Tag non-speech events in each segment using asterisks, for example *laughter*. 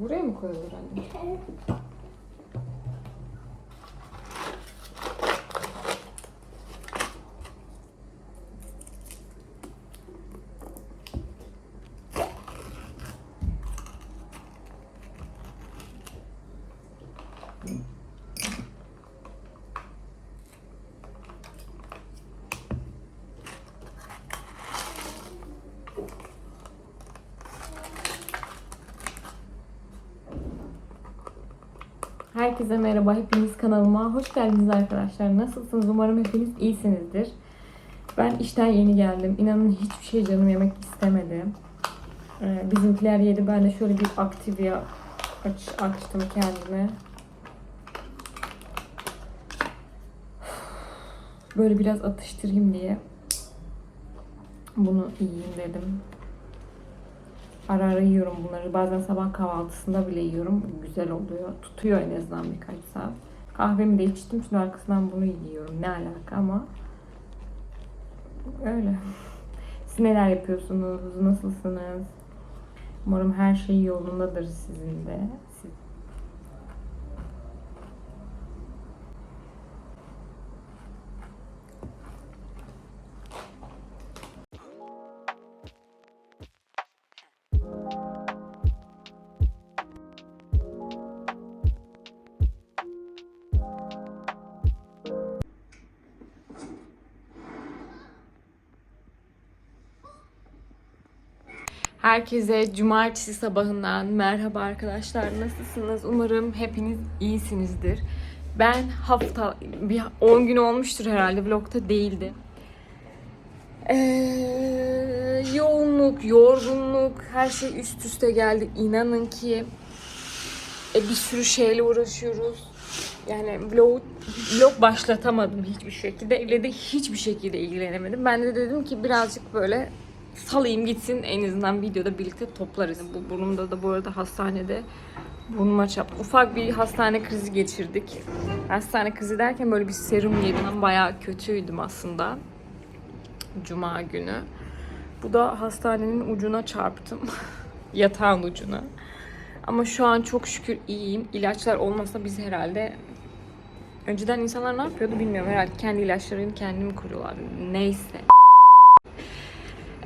Buraya mı koyulur anne? Herkese merhaba, hepiniz kanalıma hoş geldiniz arkadaşlar. Nasılsınız? Umarım hepiniz iyisinizdir. Ben işten yeni geldim. İnanın hiçbir şey canım yemek istemedi. Ee, bizimkiler yedi. Ben de şöyle bir Activia aç, açtım kendime. Böyle biraz atıştırayım diye. Bunu yiyeyim dedim. Ara ara yiyorum bunları. Bazen sabah kahvaltısında bile yiyorum. Güzel oluyor. Tutuyor en azından birkaç saat. Kahvemi de içtim. Şimdi arkasından bunu yiyorum. Ne alaka ama. Öyle. *laughs* Siz neler yapıyorsunuz? Nasılsınız? Umarım her şey yolundadır sizin de. Herkese cumartesi sabahından merhaba arkadaşlar. Nasılsınız? Umarım hepiniz iyisinizdir. Ben hafta bir 10 gün olmuştur herhalde vlogta değildi. Ee, yoğunluk, yorgunluk, her şey üst üste geldi. İnanın ki e, bir sürü şeyle uğraşıyoruz. Yani vlog, vlog başlatamadım hiçbir şekilde. Evle de hiçbir şekilde ilgilenemedim. Ben de dedim ki birazcık böyle salayım gitsin en azından videoda birlikte toplarız. Bu burnumda da bu arada hastanede burnuma çarptı. Ufak bir hastane krizi geçirdik. Hastane krizi derken böyle bir serum yedim. Bayağı kötüydüm aslında. Cuma günü. Bu da hastanenin ucuna çarptım. *laughs* Yatağın ucuna. Ama şu an çok şükür iyiyim. İlaçlar olmasa biz herhalde Önceden insanlar ne yapıyordu bilmiyorum. Herhalde kendi ilaçlarını kendi mi kuruyorlar. Neyse.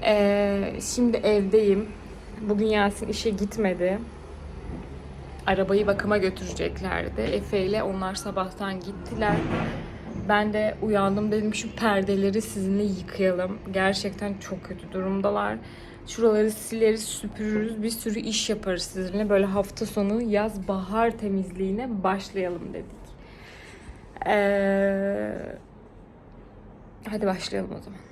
Ee, şimdi evdeyim. Bugün Yasin işe gitmedi. Arabayı bakıma götüreceklerdi. Efe ile onlar sabahtan gittiler. Ben de uyandım dedim şu perdeleri sizinle yıkayalım. Gerçekten çok kötü durumdalar. Şuraları sileriz, süpürürüz, bir sürü iş yaparız sizinle. Böyle hafta sonu yaz bahar temizliğine başlayalım dedik. Ee, hadi başlayalım o zaman.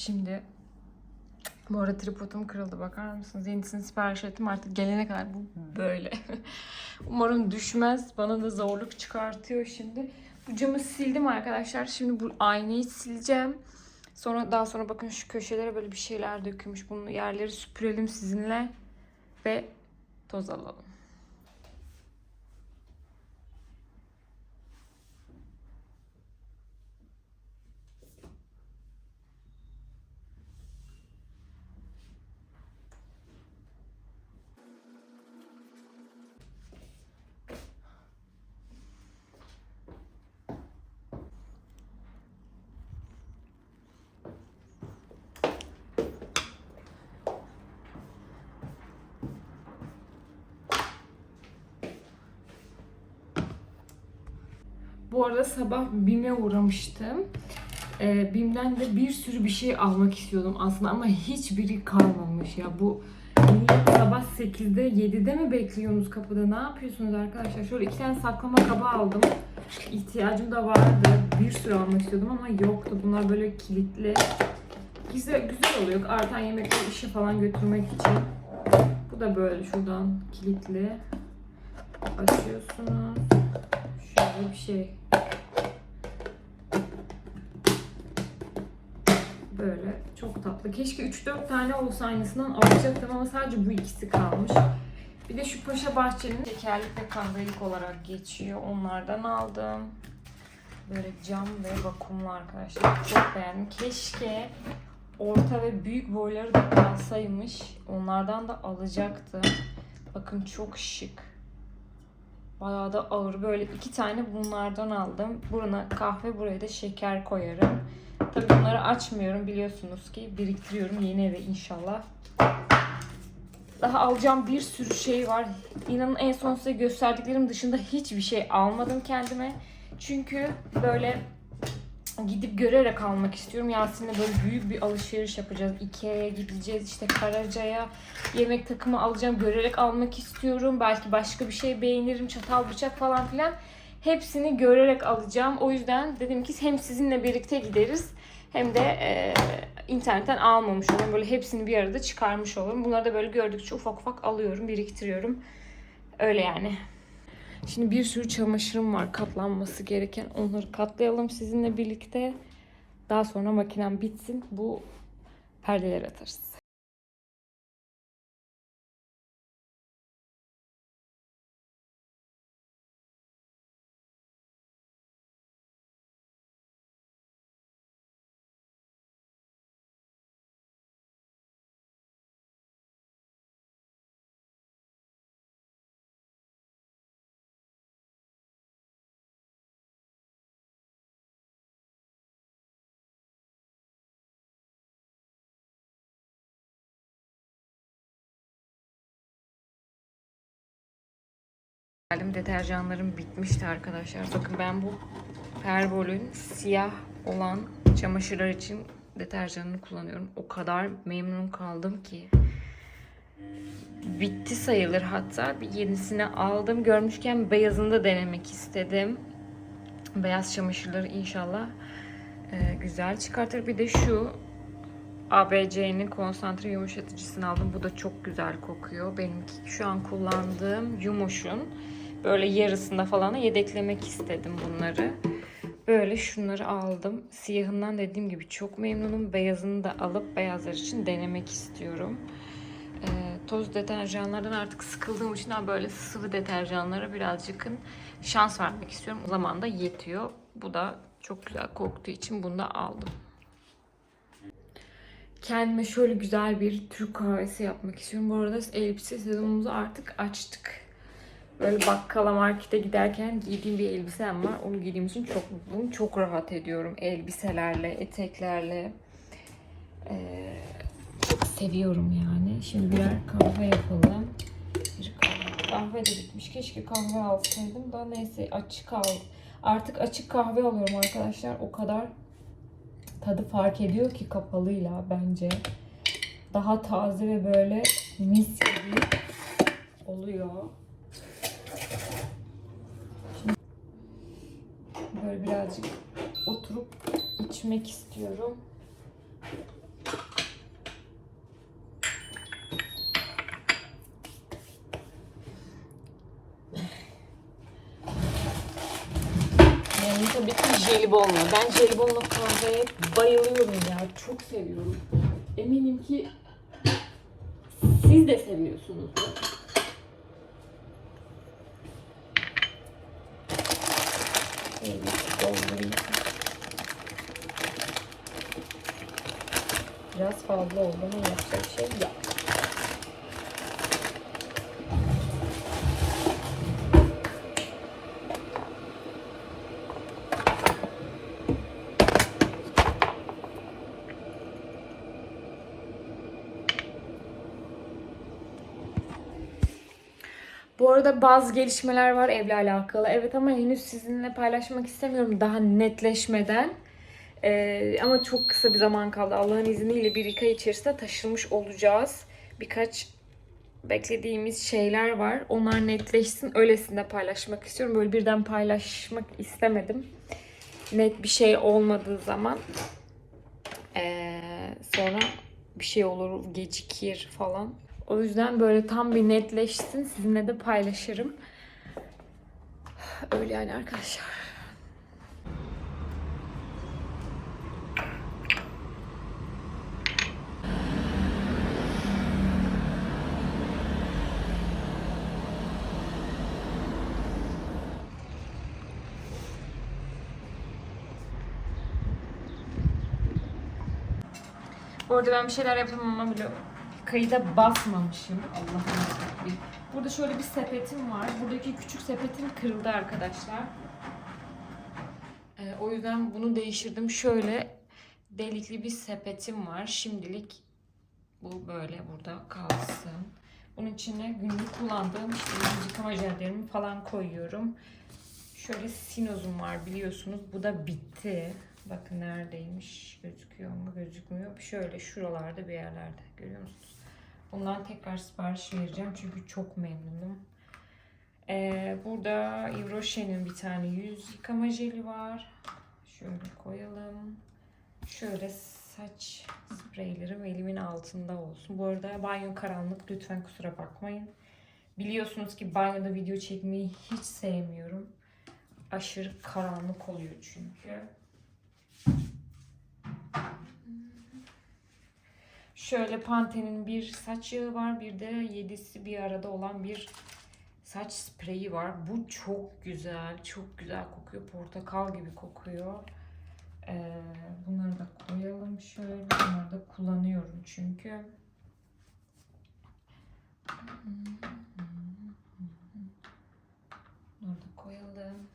Şimdi Bu arada tripodum kırıldı bakar mısınız? Yenisini sipariş ettim artık gelene kadar bu böyle. *laughs* Umarım düşmez. Bana da zorluk çıkartıyor şimdi. Bu camı sildim arkadaşlar. Şimdi bu aynayı sileceğim. Sonra daha sonra bakın şu köşelere böyle bir şeyler dökülmüş. Bunu yerleri süpürelim sizinle ve toz alalım. Bu arada sabah BİM'e uğramıştım. Ee, BİM'den de bir sürü bir şey almak istiyordum aslında ama hiçbiri kalmamış ya. Bu sabah 8'de 7'de mi bekliyorsunuz kapıda? Ne yapıyorsunuz arkadaşlar? Şöyle iki tane saklama kabı aldım. İhtiyacım da vardı. Bir sürü almak istiyordum ama yoktu. Bunlar böyle kilitli. Güzel, güzel oluyor. Artan yemekleri işe falan götürmek için. Bu da böyle şuradan kilitli. Açıyorsunuz. Şöyle bir şey. Böyle çok tatlı. Keşke 3-4 tane olsa aynısından alacaktım ama sadece bu ikisi kalmış. Bir de şu Paşa Bahçe'nin şekerlik ve kahvelik olarak geçiyor. Onlardan aldım. Böyle cam ve vakumlu arkadaşlar. Çok beğendim. Keşke orta ve büyük boyları da kalsaymış. Onlardan da alacaktım. Bakın çok şık. Bayağı da ağır. Böyle iki tane bunlardan aldım. Buruna kahve, buraya da şeker koyarım. Tabii bunları açmıyorum biliyorsunuz ki. Biriktiriyorum yeni eve inşallah. Daha alacağım bir sürü şey var. İnanın en son size gösterdiklerim dışında hiçbir şey almadım kendime. Çünkü böyle gidip görerek almak istiyorum. Yasin'le böyle büyük bir alışveriş yapacağız. Ikea'ya gideceğiz. işte Karaca'ya yemek takımı alacağım. Görerek almak istiyorum. Belki başka bir şey beğenirim. Çatal bıçak falan filan. Hepsini görerek alacağım. O yüzden dedim ki hem sizinle birlikte gideriz hem de e, internetten almamış olurum. Böyle hepsini bir arada çıkarmış olurum. Bunları da böyle gördükçe ufak ufak alıyorum, biriktiriyorum. Öyle yani. Şimdi bir sürü çamaşırım var katlanması gereken. Onları katlayalım sizinle birlikte. Daha sonra makinem bitsin. Bu perdeleri atarız. Geldim deterjanlarım bitmişti arkadaşlar. Bakın ben bu Perbol'ün siyah olan çamaşırlar için deterjanını kullanıyorum. O kadar memnun kaldım ki. Bitti sayılır hatta. Bir yenisini aldım. Görmüşken beyazını da denemek istedim. Beyaz çamaşırları inşallah e, güzel çıkartır. Bir de şu ABC'nin konsantre yumuşatıcısını aldım. Bu da çok güzel kokuyor. Benimki şu an kullandığım Yumuş'un böyle yarısında falan yedeklemek istedim bunları. Böyle şunları aldım. Siyahından dediğim gibi çok memnunum. Beyazını da alıp beyazlar için denemek istiyorum. Ee, toz deterjanlardan artık sıkıldığım için daha böyle sıvı deterjanlara birazcık şans vermek istiyorum. O zaman da yetiyor. Bu da çok güzel koktuğu için bunu da aldım. Kendime şöyle güzel bir Türk kahvesi yapmak istiyorum. Bu arada elbise sezonumuzu artık açtık. Böyle bakkala markete giderken giydiğim bir elbisem var. Onu giydiğim için çok mutluyum. Çok rahat ediyorum elbiselerle, eteklerle. Ee, çok seviyorum yani. Şimdi birer kahve yapalım. Bir kahve. kahve de bitmiş. Keşke kahve alsaydım da neyse açık kaldı. Artık açık kahve alıyorum arkadaşlar. O kadar tadı fark ediyor ki kapalıyla bence. Daha taze ve böyle mis gibi oluyor. böyle birazcık oturup içmek istiyorum. Yani tabii ki jelibonla. Ben jelibonla kahveye bayılıyorum ya. Çok seviyorum. Eminim ki siz de seviyorsunuz. Fazla oldu yapacak şey yok. Bu arada bazı gelişmeler var evle alakalı. Evet ama henüz sizinle paylaşmak istemiyorum daha netleşmeden. Ee, ama çok kısa bir zaman kaldı. Allah'ın izniyle bir iki ay içerisinde taşınmış olacağız. Birkaç beklediğimiz şeyler var. Onlar netleşsin. Öylesine paylaşmak istiyorum. Böyle birden paylaşmak istemedim. Net bir şey olmadığı zaman ee, sonra bir şey olur, gecikir falan. O yüzden böyle tam bir netleşsin. Sizinle de paylaşırım. Öyle yani arkadaşlar. Bu arada ben bir şeyler yapamam ama bile kayıda basmamışım. Allah'ım. Burada şöyle bir sepetim var. Buradaki küçük sepetim kırıldı arkadaşlar. Ee, o yüzden bunu değiştirdim. Şöyle delikli bir sepetim var. Şimdilik bu böyle burada kalsın. Bunun içine günlük kullandığım işte yıkama jellerimi falan koyuyorum. Şöyle sinozum var biliyorsunuz. Bu da bitti. Bakın neredeymiş. Gözüküyor mu? Gözükmüyor. Şöyle şuralarda bir yerlerde. Görüyor musunuz? Bundan tekrar sipariş vereceğim. Çünkü çok memnunum. Ee, burada Yves Rocher'in bir tane yüz yıkama jeli var. Şöyle koyalım. Şöyle saç spreylerim elimin altında olsun. Bu arada banyo karanlık. Lütfen kusura bakmayın. Biliyorsunuz ki banyoda video çekmeyi hiç sevmiyorum. Aşırı karanlık oluyor çünkü. Şöyle Pantene'in bir saç yağı var. Bir de yedisi bir arada olan bir saç spreyi var. Bu çok güzel. Çok güzel kokuyor. Portakal gibi kokuyor. Ee, bunları da koyalım şöyle. Bunları da kullanıyorum çünkü. Bunları da koyalım.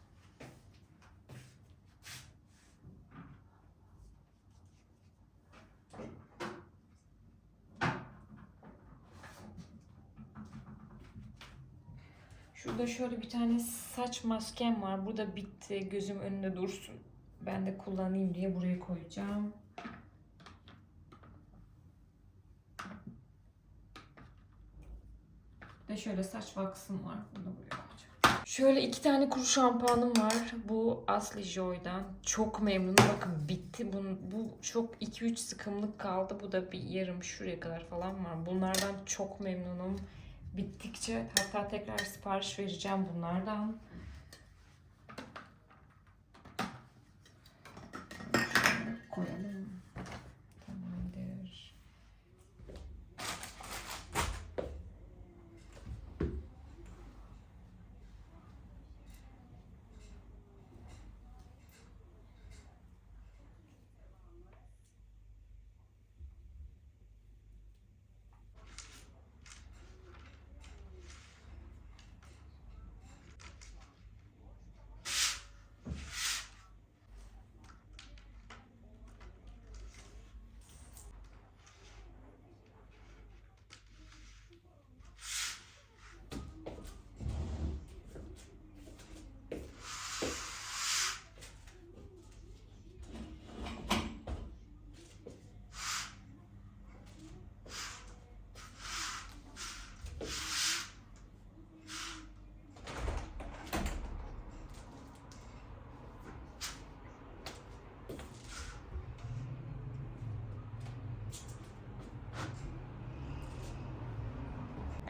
Şurada şöyle bir tane saç maskem var. Bu da bitti. Gözüm önünde dursun. Ben de kullanayım diye buraya koyacağım. De şöyle saç wax'ım var. Bunu buraya koyacağım. Şöyle iki tane kuru şampuanım var. Bu Asli Joy'dan. Çok memnunum. Bakın bitti. Bunun, bu çok 2-3 sıkımlık kaldı. Bu da bir yarım şuraya kadar falan var. Bunlardan çok memnunum bittikçe hatta tekrar sipariş vereceğim bunlardan. Şöyle koyalım.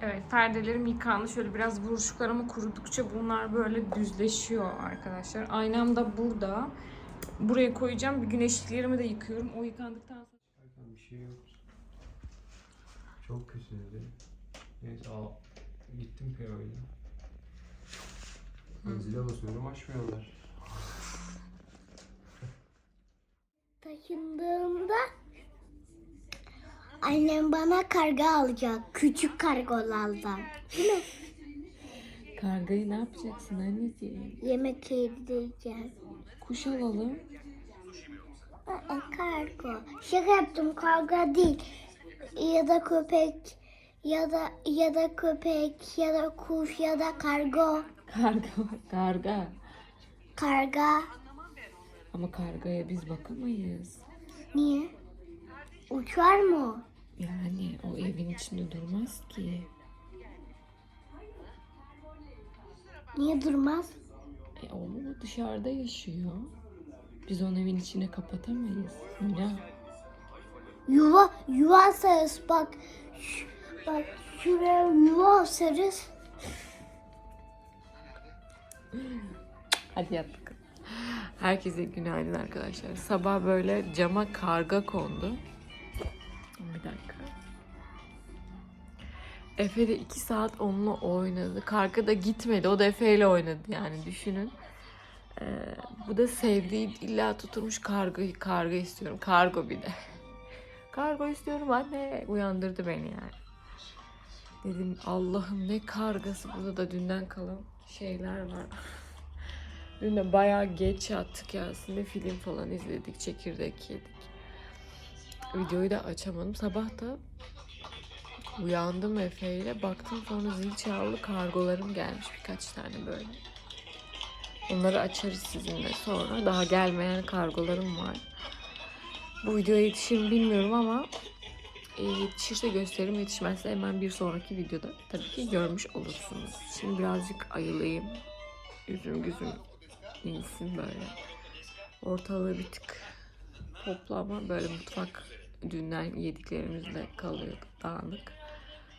Evet perdelerim yıkandı. Şöyle biraz buruşuklarımı kurudukça bunlar böyle düzleşiyor arkadaşlar. Aynam da burada. buraya koyacağım. Bir güneşliklerimi de yıkıyorum. O yıkandıktan sonra Zaten bir şey yok. Çok kötüydü. Neyse al. Gittim PO'yla. Zile basıyorum açmıyorlar. Taşındığımda annem bana karga alacak. Küçük kargolardan. kargayı ne yapacaksın anneciğim? Yemek yedireceğim. Kuş alalım. Aa, kargo. Şaka yaptım karga değil. Ya da köpek ya da ya da köpek ya da kuş ya da kargo. Karga, karga. Karga. Ama kargaya biz bakamayız. Niye? Uçar mı? Yani o evin içinde durmaz ki. Niye durmaz? E o dışarıda yaşıyor. Biz onu evin içine kapatamayız. Mina. Yuva yuva sarız bak. Ş- bak şuraya yuva sarız. Hadi yat bakalım. Herkese günaydın arkadaşlar. Sabah böyle cama karga kondu. Bir dakika. Efe de iki saat onunla oynadı. Karga da gitmedi. O da Efe ile oynadı yani düşünün. Ee, bu da sevdiği illa tutulmuş kargo, kargo istiyorum. Kargo bir de. *laughs* Kargo istiyorum anne. Uyandırdı beni yani. Dedim Allah'ım ne kargası burada da dünden kalan şeyler var. *laughs* Dün de bayağı geç yattık ya aslında film falan izledik, çekirdek yedik. Videoyu da açamadım. Sabah da uyandım Efe ile baktım sonra zil çaldı kargolarım gelmiş birkaç tane böyle. Onları açarız sizinle sonra. Daha gelmeyen kargolarım var. Bu videoya yetişir mi bilmiyorum ama e, yetişirse gösteririm yetişmezse hemen bir sonraki videoda tabii ki görmüş olursunuz. Şimdi birazcık ayılayım. Yüzüm gözüm insin böyle. Ortalığı bir tık toplu ama böyle mutfak dünden yediklerimizle kalıyor dağınık.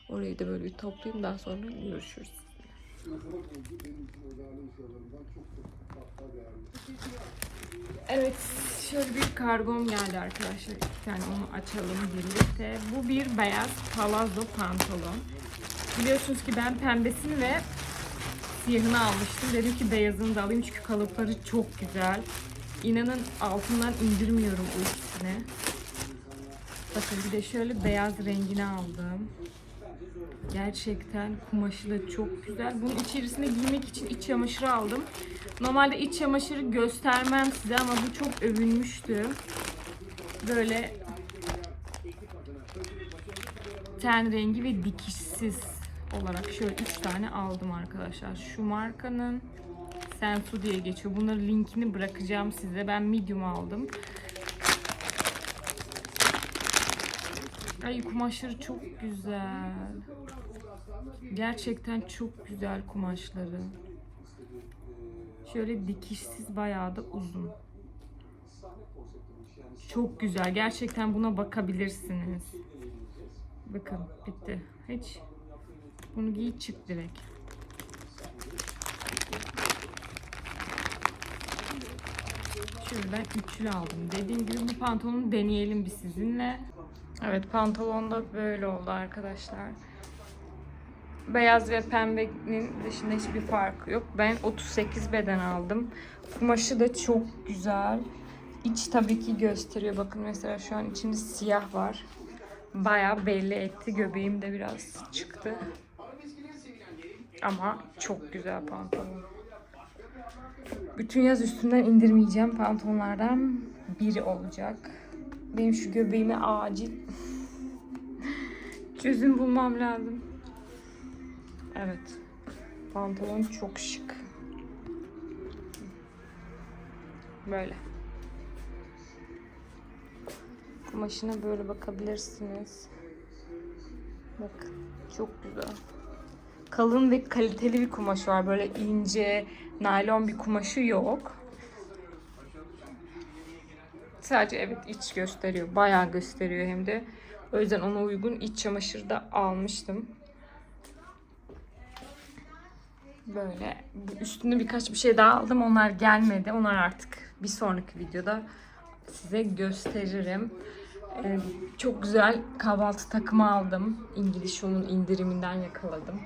Orayı da böyle bir toplayayım daha sonra görüşürüz. Evet, şöyle bir kargom geldi arkadaşlar. İki tane onu açalım birlikte. Bu bir beyaz palazzo pantolon. Biliyorsunuz ki ben pembesini ve siyahını almıştım. Dedim ki beyazını da alayım çünkü kalıpları çok güzel. İnanın altından indirmiyorum o ikisini. Bakın bir de şöyle beyaz rengini aldım. Gerçekten kumaşı da çok güzel. Bunun içerisine giymek için iç çamaşırı aldım. Normalde iç çamaşırı göstermem size ama bu çok övünmüştü. Böyle ten rengi ve dikişsiz olarak şöyle 3 tane aldım arkadaşlar. Şu markanın Sensu diye geçiyor. Bunların linkini bırakacağım size. Ben medium aldım. Ay kumaşları çok güzel. Gerçekten çok güzel kumaşları. Şöyle dikişsiz bayağı da uzun. Çok güzel. Gerçekten buna bakabilirsiniz. Bakın bitti. Hiç. Bunu giy çık direkt. Şöyle ben üçlü aldım. Dediğim gibi bu pantolonu deneyelim bir sizinle. Evet pantolon da böyle oldu arkadaşlar. Beyaz ve pembenin dışında hiçbir farkı yok. Ben 38 beden aldım. Kumaşı da çok güzel. İç tabii ki gösteriyor. Bakın mesela şu an içinde siyah var. Bayağı belli etti. Göbeğim de biraz çıktı. Ama çok güzel pantolon. Bütün yaz üstünden indirmeyeceğim pantolonlardan biri olacak. Benim şu göbeğime acil çözüm bulmam lazım. Evet. Pantolon çok şık. Böyle. Kumaşına böyle bakabilirsiniz. Bakın. Çok güzel. Kalın ve kaliteli bir kumaş var. Böyle ince, naylon bir kumaşı yok. Sadece evet iç gösteriyor. Bayağı gösteriyor hem de. O yüzden ona uygun iç çamaşırı da almıştım. Böyle üstünde birkaç bir şey daha aldım. Onlar gelmedi. Onlar artık bir sonraki videoda size gösteririm. Ee, çok güzel kahvaltı takımı aldım. İngiliz Show'un indiriminden yakaladım.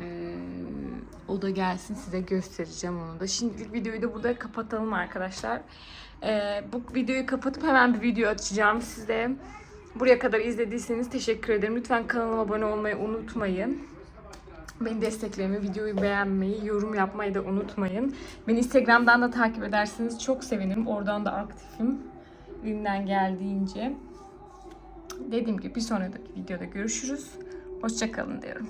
Ee, o da gelsin size göstereceğim onu da. Şimdilik videoyu da burada kapatalım arkadaşlar. Ee, bu videoyu kapatıp hemen bir video açacağım size. Buraya kadar izlediyseniz teşekkür ederim. Lütfen kanalıma abone olmayı unutmayın. Beni desteklemeyi, videoyu beğenmeyi, yorum yapmayı da unutmayın. Beni Instagram'dan da takip ederseniz çok sevinirim. Oradan da aktifim. Elimden geldiğince. Dediğim gibi bir sonraki videoda görüşürüz. Hoşçakalın diyorum.